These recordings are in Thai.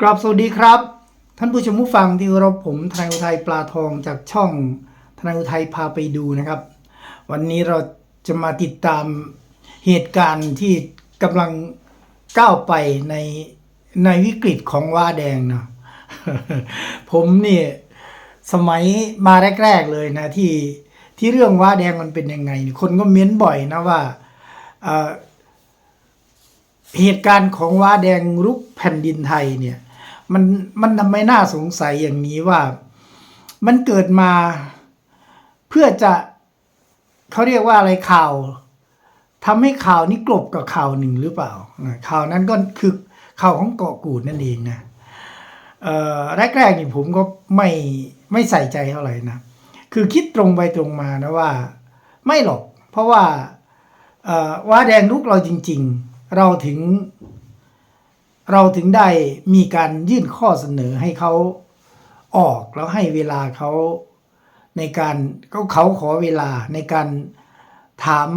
กราบสวัสดีครับ ท่านผู้ชมผู้ฟังที่เคารพผมทนายอุทัยปลาทองจากช่องทนายอุทัยพาไปดูนะครับ วันนี้เราจะมาติดตามเหตุการณ์ที่กำลังก้าวไปในในวิกฤตของว่าแดงเนาะผมเนี่ยสมัยมาแรก ๆเลยนะที่ที่เรื่องว่าแดงมันเป็นยังไง คนก็เม้นบ่อยนะว่าเอ่อเหตุการณ์ของว้าแดงรุกแผ่นดินไทยเนี่ย มันมันทำให้น่าสงสัยอย่างนี้ว่า มันเกิดมาเพื่อจะเขาเรียกว่าอะไรข่าวทำให้ข่าวนี้กลบกับข่าวหนึ่งหรือเปล่าข่าวนั้นก็คือข่าวของเกาะกูดนั่นเองนะแรกๆนี่ผมก็ไม่ไม่ใส่ใจเท่าไหร่นะ คือคิดตรงไปตรงมานะว่า ไม่หรอก เพราะว่าเอ่อว้าแดงลุกเราจริง ๆ เราถึง เราถึงได้มีการยื่นข้อเสนอให้เขาออกแล้วให้เวลาเขาในการเขาเขาขอเวลาในการถาม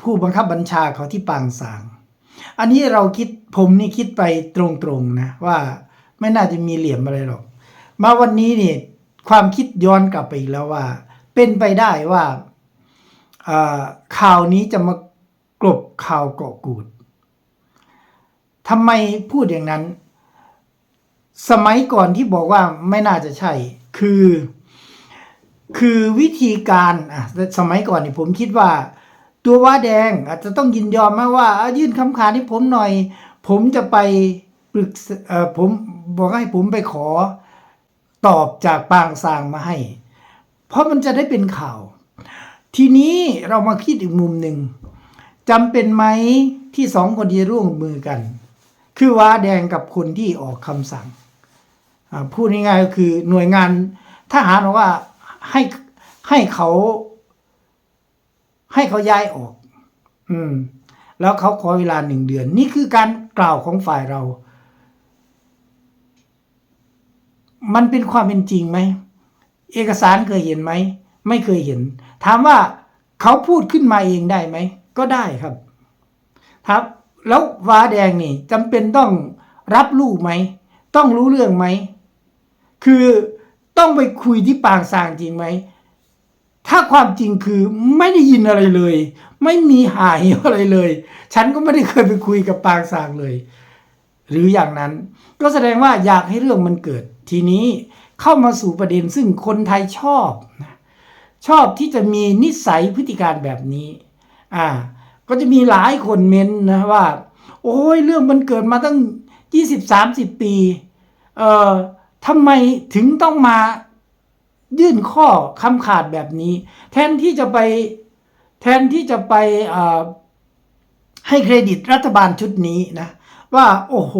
ผู้บังคับบัญชาเขาที่ปางสาง อันนี้เราคิดผมนี่คิดไปตรงๆนะว่าไม่น่าจะมีเหลี่ยมอะไรหรอก มาวันนี้นี่ความคิดย้อนกลับไปอีกแล้วว่า เป็นไปได้ว่าข่าวนี้จะมากลบข่าวเกาะกูด ทำไมพูดอย่างนั้น สมัยก่อนที่บอกว่าไม่น่าจะใช่ คือ คือวิธีการอะสมัยก่อนนี่ผมคิดว่า ตัวว่าแดงอาจจะต้องยินยอมมาว่าายื่นคำขาดให้ผมหน่อย ผมจะไปปรึกเอ่อผมบอกให้ผมไปขอตอบจากปางสางมาให้ เพราะมันจะได้เป็นข่าว ทีนี้เรามาคิดอีกมุมหนึ่งจำเป็นไหมที่สองคนจะร่วมมือกัน คือว้าแดงกับคนที่ออกคำสั่งพูดง่ายๆก็คือหน่วยงานทหารบอกว่าให้ให้เขา ให้เขาย้ายออก อืม แล้วเขาขอเวลาหนึ่งเดือน นี่คือการกล่าวของฝ่ายเรา มันเป็นความเป็นจริงไหม เอกสารเคยเห็นไหม ไม่เคยเห็น ถามว่าเขาพูดขึ้นมาเองได้ไหม ก็ได้ครับ ครับ แล้วว้าแดงนี่จำเป็นต้องรับรู้ไหม ต้องรู้เรื่องไหม คือต้องไปคุยที่ปางสางจริงไหม ถ้าความจริงคือไม่ได้ยินอะไรเลย ไม่มีหายอะไรเลย ฉันก็ไม่ได้เคยไปคุยกับปางสางเลย หรืออย่างนั้น ก็แสดงว่าอยากให้เรื่องมันเกิด ทีนี้เข้ามาสู่ประเด็นซึ่งคนไทยชอบนะชอบที่จะมีนิสัยพฤติการแบบนี้ อ่า ก็จะมีหลายคนเม้นนะว่า โอ้ยเรื่องมันเกิดมาตั้งยี่สิบสามสิบปี เอ่อทำไมถึงต้องมายื่นข้อคำขาดแบบนี้ แทนที่จะไปแทนที่จะไปอ่าให้เครดิตรัฐบาลชุดนี้นะ ว่าโอ้โห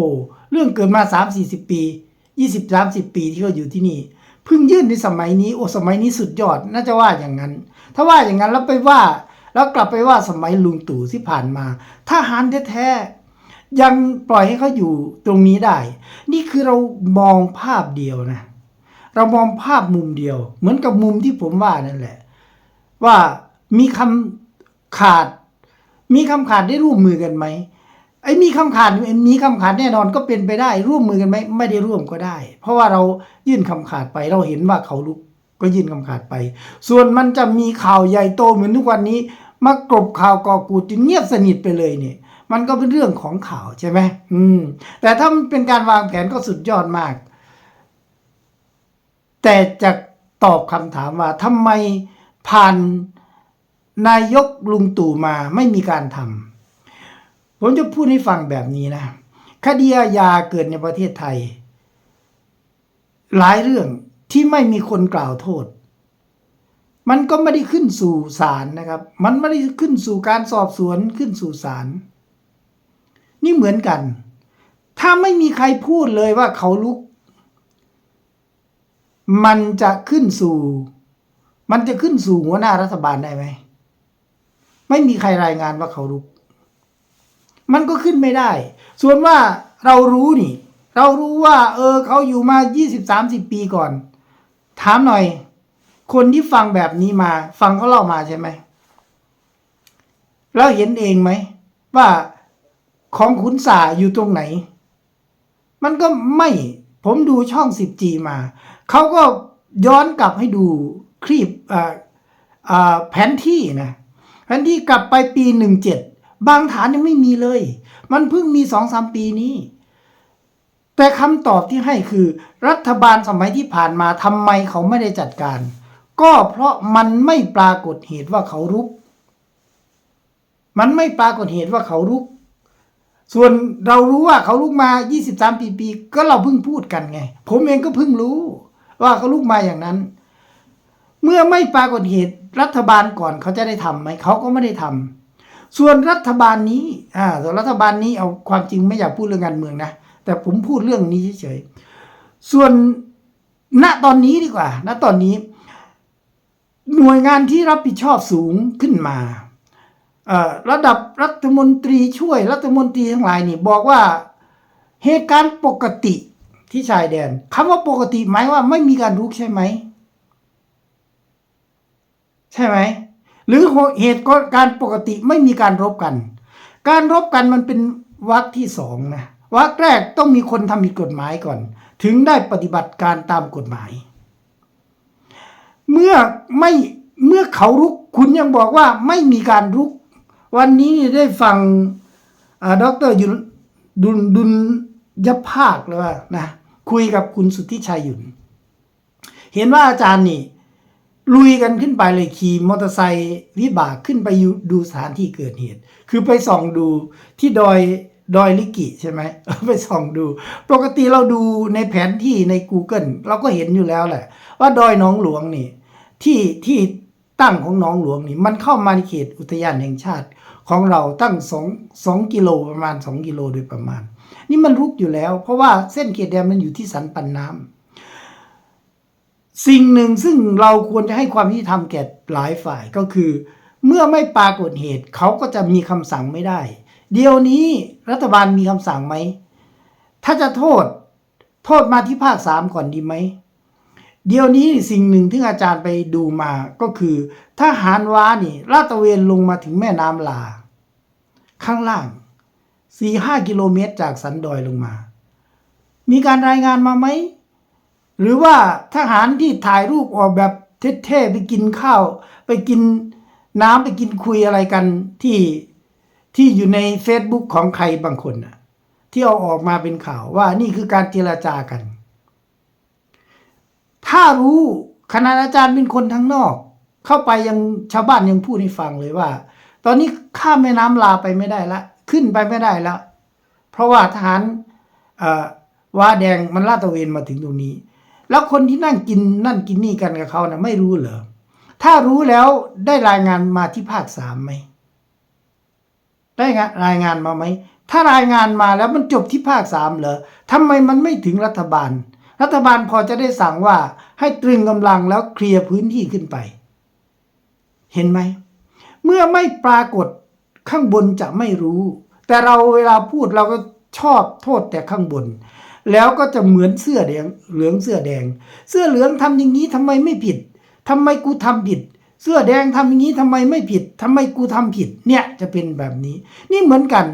เรื่องเกิดมาสามสี่สิบปียี่สิบสามสิบปีที่เขาอยู่ที่นี่เพิ่งยื่นในสมัยนี้ โอ้สมัยนี้สุดยอด น่าจะว่าอย่างนั้น ถ้าว่าอย่างนั้นแล้วไปว่า แล้วกลับไปว่าสมัยลุงตู่ที่ผ่านมาทหารแท้ๆยังปล่อยให้เขาอยู่ตรงนี้ได้ นี่คือเรามองภาพเดียวนะ เรามองภาพมุมเดียว เหมือนกับมุมที่ผมว่านั่นแหละ ว่ามีคำขาด มีคำขาดได้ร่วมมือกันไหมไอ้มีคำขาดมีคำขาดแน่นอนก็เป็นไปได้ ร่วมมือกันไหมไม่ได้ร่วมก็ได้ เพราะว่าเรายื่นคำขาดไปเราเห็นว่าเขาลุก ก็ยื่นคำขาดไป ส่วนมันจะมีข่าวใหญ่โตเหมือนทุกวันนี้มากรบข่าวกอกูดจนเงียบสนิทไปเลยเนี่ย มันก็เป็นเรื่องของข่าวใช่ไหมอืม แต่ถ้ามันเป็นการวางแผนก็สุดยอดมาก แต่จะตอบคำถามว่าทำไมผ่านนายกลุงตู่มาไม่มีการทำผมจะพูดให้ฟังแบบนี้นะ คดีอาญาเกิดในประเทศไทย หลายเรื่อง ที่ไม่มีคนกล่าวโทษ มันก็ไม่ได้ขึ้นสู่ศาลนะครับ มันไม่ได้ขึ้นสู่การสอบสวนขึ้นสู่ศาลนี่เหมือนกัน ถ้าไม่มีใครพูดเลยว่าเขาลุก มันจะขึ้นสู่ มันจะขึ้นสู่หัวหน้ารัฐบาลได้ไหมไม่มีใครรายงานว่าเขาลุก มันก็ขึ้นไม่ได้ ส่วนว่าเรารู้นี่ เรารู้ว่า เออ เขาอยู่มายี่สิบสามสิบปีก่อน ถามหน่อย คนที่ฟังแบบนี้มา ฟังเขาเล่ามาใช่ไหมแล้วเห็นเองไหม ว่าของขุนสาอยู่ตรงไหน มันก็ไม่ผมดูช่อง 10G มา เขาก็ย้อนกลับให้ดูคลิปแผนที่นะแผนที่กลับไปปี17บางฐานยังไม่มีเลย มันเพิ่งมีสองสามปีนี้ แต่คำตอบที่ให้คือ รัฐบาลสมัยที่ผ่านมาทำไมเขาไม่ได้จัดการ ก็เพราะมันไม่ปรากฏเหตุว่าเขารุก มันไม่ปรากฏเหตุว่าเขารุก ส่วนเรารู้ว่าเขาลุกมา 23 ปีปีก็เราเพิ่งพูดกันไง ผมเองก็เพิ่งรู้ ว่าเขาลุกมาอย่างนั้น เมื่อไม่ปรากฏเหตุรัฐบาลก่อนเขาจะได้ทำไหมเขาก็ไม่ได้ทำส่วนรัฐบาลนี้อ่าส่วนรัฐบาลนี้เอาความจริงไม่อยากพูดเรื่องการเมืองนะ แต่ผมพูดเรื่องนี้เฉยๆส่วนณตอนนี้ดีกว่า ณตอนนี้ หน่วยงานที่รับผิดชอบสูงขึ้นมาระดับรัฐมนตรีช่วยรัฐมนตรีทั้งหลายนี่บอกว่าเหตุการณ์ปกติที่ชายแดนคำว่าปกติหมายว่าไม่มีการรุกใช่ไหม ใช่ไหม หรือเหตุการณ์ปกติไม่มีการรบกัน การรบกันมันเป็นวรรคที่สองนะ วรรคแรกต้องมีคนทำผิดกฎหมายก่อน ถึงได้ปฏิบัติการตามกฎหมาย เมื่อไม่เมื่อเขารุกคุณยังบอกว่าไม่มีการรุก วันนี้ได้ฟังดรยุนดุลดุลยภาคเลยว่านะคุยกับคุณสุทธิชัยหยุน เห็นว่าอาจารย์นี่ ลุยกันขึ้นไปเลยขี่มอเตอร์ไซค์วิบากขึ้นไปดูสถานที่เกิดเหตุ คือไปส่องดูที่ดอย ดอยลิกิใช่ไหมไปส่องดู ปกติเราดูในแผนที่ใน Google เราก็เห็นอยู่แล้วแหละ ว่าดอยหนองหลวงนี่ ที่ที่ตั้งของหนองหลวงนี่มันเข้ามาในเขตอุทยานแห่งชาติของเราตั้งสองสองกิโลประมาณสองกิโลโดยประมาณ นี่มันรุกอยู่แล้ว เพราะว่าเส้นเขตแดนมันอยู่ที่สันปันน้ำสิ่งหนึ่งซึ่งเราควรจะให้ความยุติธรรมแก่หลายฝ่ายก็คือ เมื่อไม่ปรากฏเหตุเขาก็จะมีคำสั่งไม่ได้ เดี๋ยวนี้รัฐบาลมีคำสั่งไหม ถ้าจะโทษ โทษมาที่ภาคสามก่อนดีไหม เดี๋ยวนี้สิ่งหนึ่งที่อาจารย์ไปดูมาก็คือทหารว้านี่ลาดตระเวนลงมาถึงแม่น้ำลา ข้างล่างสี่ห้ากิโลเมตรจากสันดอยลงมา มีการรายงานมาไหม หรือว่าทหารที่ถ่ายรูปออกแบบเท่ๆไปกินข้าว ไปกินน้ำไปกินคุยอะไรกันที่ ที่อยู่ใน Facebook ของใครบางคนน่ะ ที่เอาออกมาเป็นข่าวว่านี่คือการเจรจากัน ถ้ารู้คณะอาจารย์เป็นคนทั้งนอก เข้าไปยังชาวบ้านยังพูดให้ฟังเลยว่า ตอนนี้ข้ามแม่น้ำลาไปไม่ได้ละ ขึ้นไปไม่ได้ล้วเพราะว่าทหารว่าแดงมันลาดตระเวนมาถึงตรงนี้ แล้วคนที่นั่งกินนั่นกินนี่กันกับเขานะ่ะไม่รู้เหรอถ้ารู้แล้วได้รายงานมาที่ภาคสามไหม ได้รายงานมาไหม ถ้ารายงานมาแล้วมันจบที่ภาคสามเหรอทำไมมันไม่ถึงรัฐบาล รัฐบาลพอจะได้สั่งว่าให้ตรึงกำลังแล้วเคลียร์พื้นที่ขึ้นไป เห็นไหม เมื่อไม่ปรากฏข้างบนจะไม่รู้ แต่เราเวลาพูดเราก็ชอบโทษแต่ข้างบน แล้วก็จะเหมือนเสื้อแดงเหลืองเสื้อแดง เสื้อเหลืองทำอย่างนี้ทำไมไม่ผิดทำไมกูทำผิด เสื้อแดงทำอย่างนี้ทำไมไม่ผิดทำไมกูทำผิด เนี่ยจะเป็นแบบนี้ นี่เหมือนกัน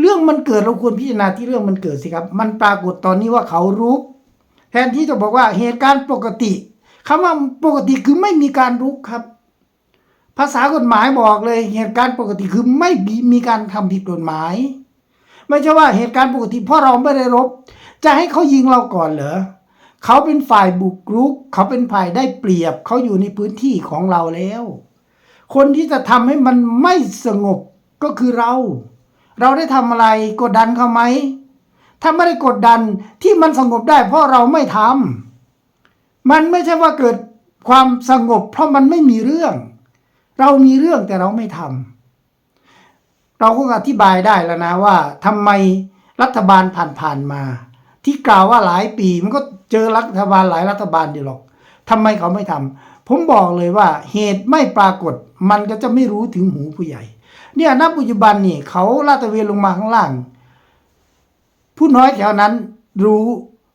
เรื่องมันเกิดเราควรพิจารณาที่เรื่องมันเกิดสิครับ มันปรากฏตอนนี้ว่าเขารุกแทนที่จะบอกว่าเหตุการณ์ปกติคำว่าปกติคือไม่มีการรุกครับ ภาษากฎหมายบอกเลย เหตุการณ์ปกติคือไม่มีการทำผิดกฎหมาย ไม่ใช่ว่าเหตุการณ์ปกติเพราะเราไม่ได้รบ จะให้เขายิงเราก่อนเหรอ เขาเป็นฝ่ายบุกรุก เขาเป็นฝ่ายได้เปรียบ เขาอยู่ในพื้นที่ของเราแล้ว คนที่จะทำให้มันไม่สงบก็คือเรา เราได้ทำอะไรกดดันเขาไหม ถ้าไม่ได้กดดันที่มันสงบได้เพราะเราไม่ทำมันไม่ใช่ว่าเกิดความสงบ เพราะมันไม่มีเรื่อง เรามีเรื่องแต่เราไม่ทำเราก็อธิบายได้แล้วนะว่าทำไมรัฐบาลผ่านๆมา ที่กล่าวว่าหลายปีมันก็เจอรัฐบาลหลายรัฐบาลอยู่หรอกทำไมเขาไม่ทำผมบอกเลยว่าเหตุไม่ปรากฏ มันก็จะไม่รู้ถึงหูผู้ใหญ่ เนี่ยณปัจจุบันนี่เขาลาดตระเวนลงมาข้างล่าง ผู้น้อยแถวนั้นรู้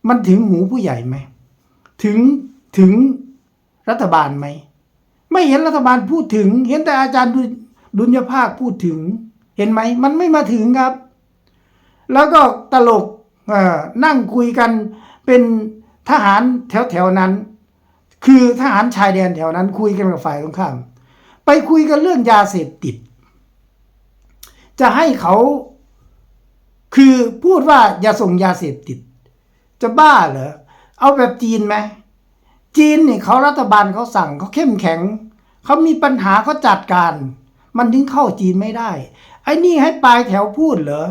มันถึงหูผู้ใหญ่ไหมถึงถึงรัฐบาลไหมไม่เห็นรัฐบาลพูดถึง เห็นแต่อาจารย์ดุลยภาคพูดถึง เห็นไหมมันไม่มาถึงครับ แล้วก็ตลก นั่งคุยกันเป็นทหารแถวแถวๆนั้น คือทหารชายแดนแถวนั้น คุยกันกับฝ่ายตรงข้าม ไปคุยกันเรื่องยาเสพติด จะให้เขาคือพูดว่าอย่าส่งยาเสพติด จะบ้าเหรอเอาแบบจีนไหมจีนนี่เขารัฐบาลเขาสั่งเขาเข้มแข็งเขามีปัญหาเขาจัดการ มันถึงเข้าจีนไม่ได้ ไอ้นี่ให้ปลายแถวพูดเหรอ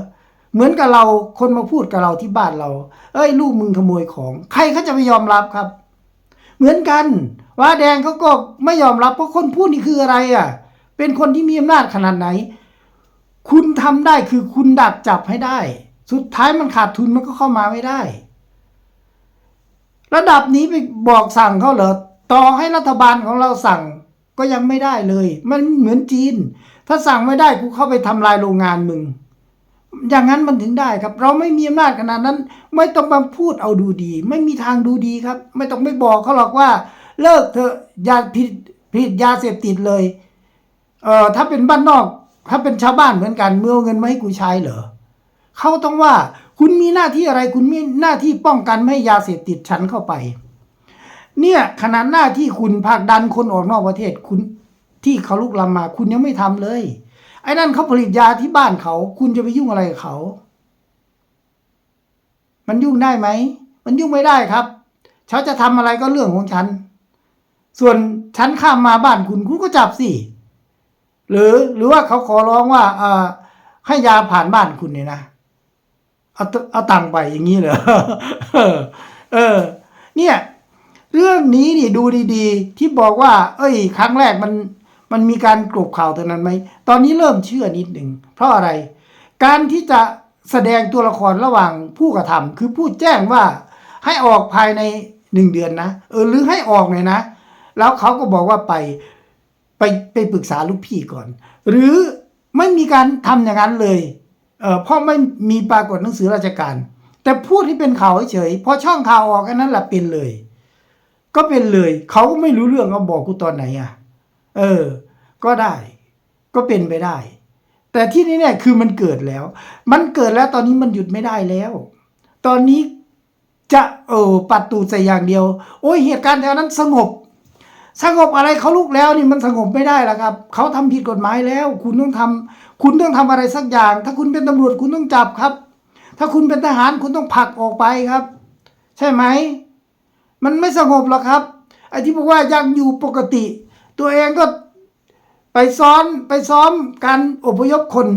เหมือนกับเราคนมาพูดกับเราที่บ้านเรา เอ้ย ลูกมึงขโมยของ ใครเขาจะไม่ยอมรับครับ เหมือนกันว่าแดงเขาก็ไม่ยอมรับเพราะคนพูดนี่คืออะไรอะ เป็นคนที่มีอำนาจขนาดไหน คุณทำได้คือคุณดักจับให้ได้ สุดท้ายมันขาดทุนมันก็เข้ามาไม่ได้ ระดับนี้ไปบอกสั่งเขาเหรอต่อให้รัฐบาลของเราสั่งก็ยังไม่ได้เลย มันเหมือนจีน ถ้าสั่งไม่ได้กูเข้าไปทำลายโรงงานมึง อย่างนั้นมันถึงได้ครับ เราไม่มีอำนาจขนาดนั้น ไม่ต้องมาพูดเอาดูดี ไม่มีทางดูดีครับ ไม่ต้องไปบอกเขาหรอกว่า เลิกเถอะยาผิดผิดยาเสพติดเลยเอ่อถ้าเป็นบ้านนอก ถ้าเป็นชาวบ้านเหมือนกันเมื่อเงินมาให้กูใช้เหรอเขาต้องว่าคุณมีหน้าที่อะไรคุณมีหน้าที่ป้องกันไม่ให้ยาเสพติดฉันเข้าไป เนี่ยขนาดหน้าที่คุณผลักดันคนออกนอกประเทศคุณที่เขาลุกลามมา คุณยังไม่ทำเลย ไอ้นั่นเขาผลิตยาที่บ้านเขา คุณจะไปยุ่งอะไรกับเขา มันยุ่งได้ไหม มันยุ่งไม่ได้ครับเขาจะทำอะไรก็เรื่องของฉัน ส่วนฉันข้ามมาบ้านคุณคุณก็จับสิ หรือหรือว่าเขาขอร้องว่าเอ่อให้ยาผ่านบ้านคุณเนี่ยนะเอาตเอาตังไปอย่างนี้เหรอเออ เนี่ย เรื่องนี้นี่ดูดี ๆ ที่บอกว่า เอ้ย ครั้งแรกมัน มันมีการกลบข่าวตรงนั้นไหม ตอนนี้เริ่มเชื่อนิดหนึ่ง เพราะอะไร การที่จะแสดงตัวละครระหว่างผู้กระทำคือผู้แจ้งว่าให้ออกภายในหนึ่งเดือนนะ เออหรือให้ออกเลยนะ แล้วเขาก็บอกว่าไปไปไปปรึกษาลูกพี่ก่อน หรือไม่มีการทำอย่างนั้นเลยเออเพราะไม่มีปรากฏหนังสือราชการ แต่พูดที่เป็นข่าวเฉยๆพอช่องข่าวออกแค่นั้นแหละเป็นเลย ก็เป็นเลย เขาก็ไม่รู้เรื่องเขาบอกกูตอนไหนอะ เออ ก็ได้ ก็เป็นไปได้ แต่ที่นี้เนี่ยคือมันเกิดแล้ว มันเกิดแล้วตอนนี้มันหยุดไม่ได้แล้ว ตอนนี้จะเออปัดตูดใส่อย่างเดียว โอ้ยเหตุการณ์แถวนั้นสงบ สงบอะไรเขาลุกแล้วนี่มันสงบไม่ได้ล้วครับ เขาทำผิดกฎหมายแล้ว คุณต้องทำคุณต้องทำอะไรสักอย่าง ถ้าคุณเป็นตำรวจคุณต้องจับครับ ถ้าคุณเป็นทหารคุณต้องผลักออกไปครับ ใช่ไหม มันไม่สงบหรอกครับไอ้ที่บอกว่ายังอยู่ปกติ ตัวเองก็ไปซ้อนไปซ้อมการอพยพคน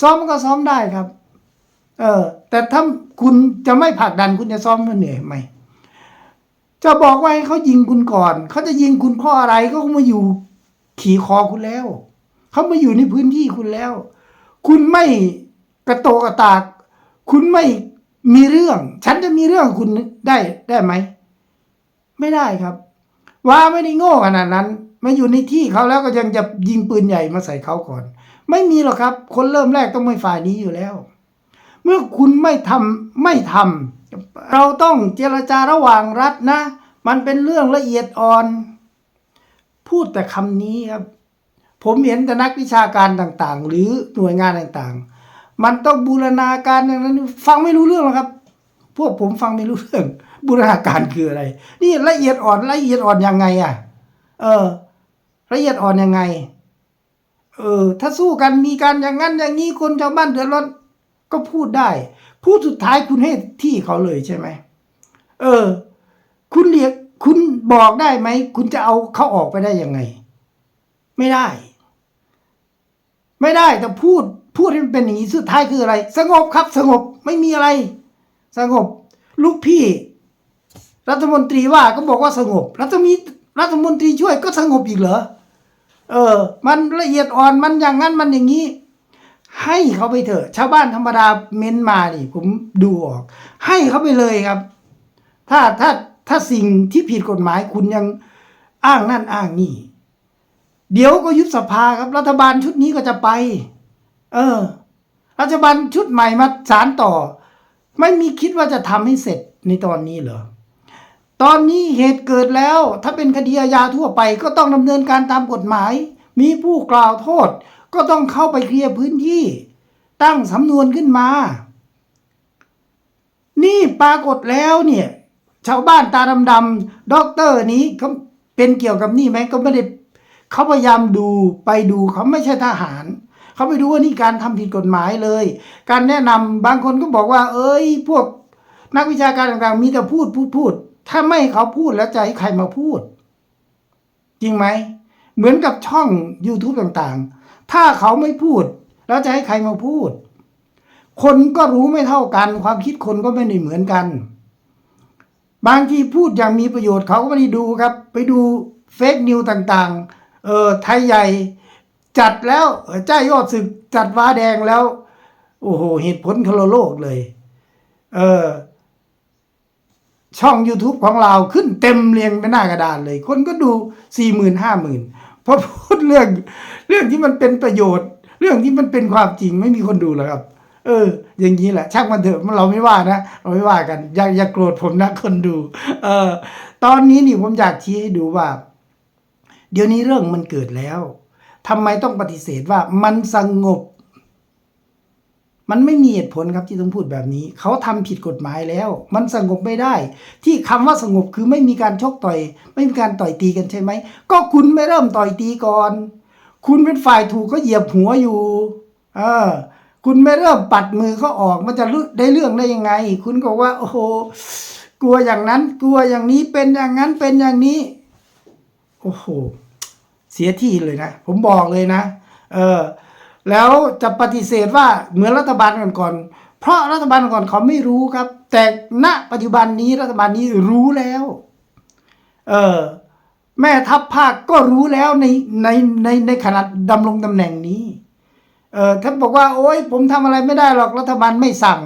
ซ้อมก็ซ้อมได้ครับ เออ แต่ถ้าคุณจะไม่ผลักดันคุณจะซ้อมมันเหนื่อยไหมจะบอกว่าให้เขายิงคุณก่อน เขาจะยิงคุณเพราะอะไรก็มาอยู่ขี่คอคุณแล้ว เขามาอยู่ในพื้นที่คุณแล้ว คุณไม่กระโตกกระตาก คุณไม่มีเรื่อง ฉันจะมีเรื่องคุณได้ได้ไหม ไม่ได้ครับ ว่าไม่ได้โง่ขนาดนั้น มาอยู่ในที่เขาแล้วก็ยังจะยิงปืนใหญ่มาใส่เขาก่อน ไม่มีหรอกครับ คนเริ่มแรกต้องไม่ฝ่ายนี้อยู่แล้ว เมื่อคุณไม่ทำไม่ทำเราต้องเจรจาระหว่างรัฐนะ มันเป็นเรื่องละเอียดอ่อน พูดแต่คำนี้ครับ ผมเห็นแต่นักวิชาการต่างๆ หรือหน่วยงานต่างๆ มันต้องบูรณาการอย่างนั้น ฟังไม่รู้เรื่องหรอกครับ พวกผมฟังไม่รู้เรื่อง บูรณาการคืออะไร นี่ละเอียดอ่อนละเอียดอ่อนยังไงอะ เออ ละเอียดอ่อนยังไง เออ ถ้าสู้กันมีการอย่างนั้นอย่างนี้คนชาวบ้านเดือดร้อนก็พูดได้ พูดสุดท้ายคุณให้ที่เขาเลยใช่ไหมเออ คุณเรียกคุณบอกได้ไหม คุณจะเอาเขาออกไปได้ยังไง ไม่ได้ ไม่ได้แต่พูดพูดให้มันเป็นอย่างนี้สุดท้ายคืออะไร สงบครับ สงบไม่มีอะไร สงบ ลูกพี่ รัฐมนตรีว่าก็บอกว่าสงบ รัฐมีรัฐมนตรีช่วยก็สงบอีกเหรอ เออ มันละเอียดอ่อนมันอย่างนั้นมันอย่างนี้ ให้เขาไปเถอะ ชาวบ้านธรรมดาเม้นมาดิผมดูออก ให้เขาไปเลยครับ ถ้าถ้าถ้าสิ่งที่ผิดกฎหมายคุณยังอ้างนั่นอ้างนี่ เดี๋ยวก็ยุบสภาครับ รัฐบาลชุดนี้ก็จะไป เออ รัฐบาลชุดใหม่มาสารต่อ ไม่มีคิดว่าจะทำให้เสร็จในตอนนี้เหรอ ตอนนี้เหตุเกิดแล้ว ถ้าเป็นคดีอาญาทั่วไปก็ต้องดำเนินการตามกฎหมาย มีผู้กล่าวโทษ ก็ต้องเข้าไปเคลียร์พื้นที่ ตั้งสำนวนขึ้นมา นี่ปรากฏแล้วเนี่ยชาวบ้านตาดำๆด็อกเตอร์นี้เขาเป็นเกี่ยวกับนี่ไหมก็ไม่ได้เขาพยายามดูไปดูเขาไม่ใช่ทหารเขาไปดูว่านี่การทำผิดกฎหมายเลย การแนะนำบางคนก็บอกว่า เอ้ย พวกนักวิชาการต่างๆ มีแต่พูดพูดพูด ถ้าไม่เขาพูดแล้วจะให้ใครมาพูด จริงไหม เหมือนกับช่อง YouTube ต่างๆ ถ้าเขาไม่พูด แล้วจะให้ใครมาพูด คนก็รู้ไม่เท่ากัน ความคิดคนก็ไม่ได้เหมือนกัน บางทีพูดอย่างมีประโยชน์เขาก็ไม่ได้ดูครับ ไปดูเฟกนิวต่างๆ เออไทยใหญ่จัดแล้วเจ้ายอดศึกจัดว้าแดงแล้ว โอ้โหเหตุผลคลโลกเลย เออ ช่อง YouTube ของเราขึ้นเต็มเรียงเป็นหน้ากระดานเลย คนก็ดูสี่หมื่นห้าหมื่นเพราะพูดเรื่องเรื่องที่มันเป็นประโยชน์ เรื่องที่มันเป็นความจริงไม่มีคนดูหรอกครับ เออ อย่างนี้แหละช่างมันเถอะเราไม่ว่านะเราไม่ว่ากันอย่าอย่าโกรธผมนะคนดู เออ ตอนนี้นี่ผมอยากชี้ให้ดูว่า เดี๋ยวนี้เรื่องมันเกิดแล้วทำไมต้องปฏิเสธว่ามันสงบ มันไม่มีเหตุผลครับที่ต้องพูดแบบนี้ เขาทำผิดกฎหมายแล้ว มันสงบไม่ได้ ที่คำว่าสงบคือไม่มีการชกต่อย ไม่มีการต่อยตีกันใช่ไหม ก็คุณไม่เริ่มต่อยตีก่อน คุณเป็นฝ่ายถูกก็เหยียบหัวอยู่ เออ คุณไม่เริ่มปัดมือเขาออก มันจะได้เรื่องได้ยังไง คุณก็ว่า โอ้โห กลัวอย่างนั้น กลัวอย่างนี้ เป็นอย่างนั้น เป็นอย่างนี้ โอ้โห เสียที่เลยนะ ผมบอกเลยนะ เออ แล้วจะปฏิเสธว่าเหมือนรัฐบาลก่อนๆเพราะรัฐบาลก่อนเขาไม่รู้ครับ แต่ณปัจจุบันนี้รัฐบาลนี้รู้แล้วเออแม่ทัพภาคก็รู้แล้วในในในในขณะดำรงตำแหน่งนี้เออท่านบอกว่าโอ๊ยผมทำอะไรไม่ได้หรอกรัฐบาลไม่สั่ง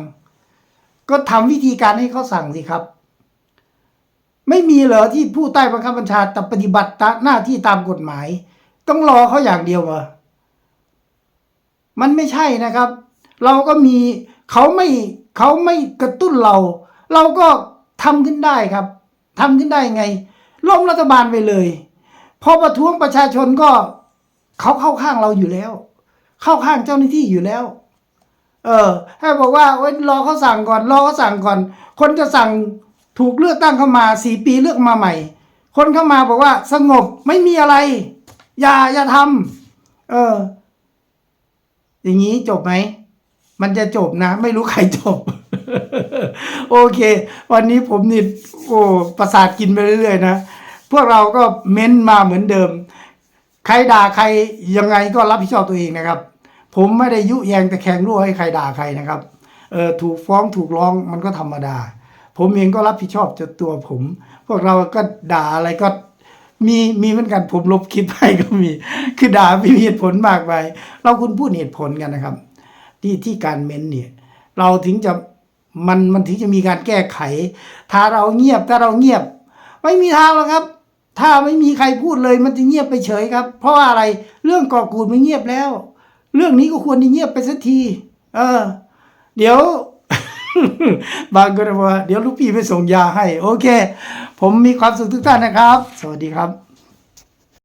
ก็ทำวิธีการให้เขาสั่งสิครับ ไม่มีเหรอที่ผู้ใต้บังคับบัญชาแต่ปฏิบัติหน้าที่ตามกฎหมาย ต้องรอเขาอย่างเดียวเหรอ มันไม่ใช่นะครับ เราก็มีเขาไม่เขาไม่กระตุ้นเรา เราก็ทำขึ้นได้ครับทำขึ้นได้ไงล้มรัฐบาลไปเลยพอประท้วงประชาชนก็เขาเข้าข้างเราอยู่แล้ว เข้าข้างเจ้าหน้าที่อยู่แล้ว เออ ให้บอกว่าเว้ยรอเขาสั่งก่อนรอเขาสั่งก่อน คนจะสั่งถูกเลือกตั้งเข้ามาสี่ปีเลือกมาใหม่ คนเข้ามาบอกว่าสงบไม่มีอะไร อย่าอย่าทำเออ อย่างนี้จบไหม มันจะจบนะ ไม่รู้ใครจบ โอเค วันนี้ผมนี่โอ้ประสาทกินไปเรื่อยๆนะ พวกเราก็เม้นมาเหมือนเดิม ใครด่าใครยังไงก็รับผิดชอบตัวเองนะครับ ผมไม่ได้ยุแยงแต่แข่งรั่วให้ใครด่าใครนะครับเออถูกฟ้องถูกร้องมันก็ธรรมดา ผมเองก็รับผิดชอบจนตัวผม พวกเราก็ด่าอะไรก็ มีมีเหมือนกันผมลบคลิปให้ก็มี คือด่าไม่มีเหตุผลมากไป เราคุณพูดเหตุผลกันนะครับ ที่ที่การเม้นเนี่ย เราถึงจะมันมันถึงจะมีการแก้ไข ถ้าเราเงียบถ้าเราเงียบ ไม่มีทางหรอกครับ ถ้าไม่มีใครพูดเลยมันจะเงียบไปเฉยครับ เพราะว่าอะไรเรื่องก่อกูดมันเงียบแล้ว เรื่องนี้ก็ควรจะเงียบไปสักที เออ เดี๋ยว บางคนบอกว่าเดี๋ยวลูกพี่ไปส่งยาให้ โอเค ผมมีความสุขทุกท่านนะครับ สวัสดีครับ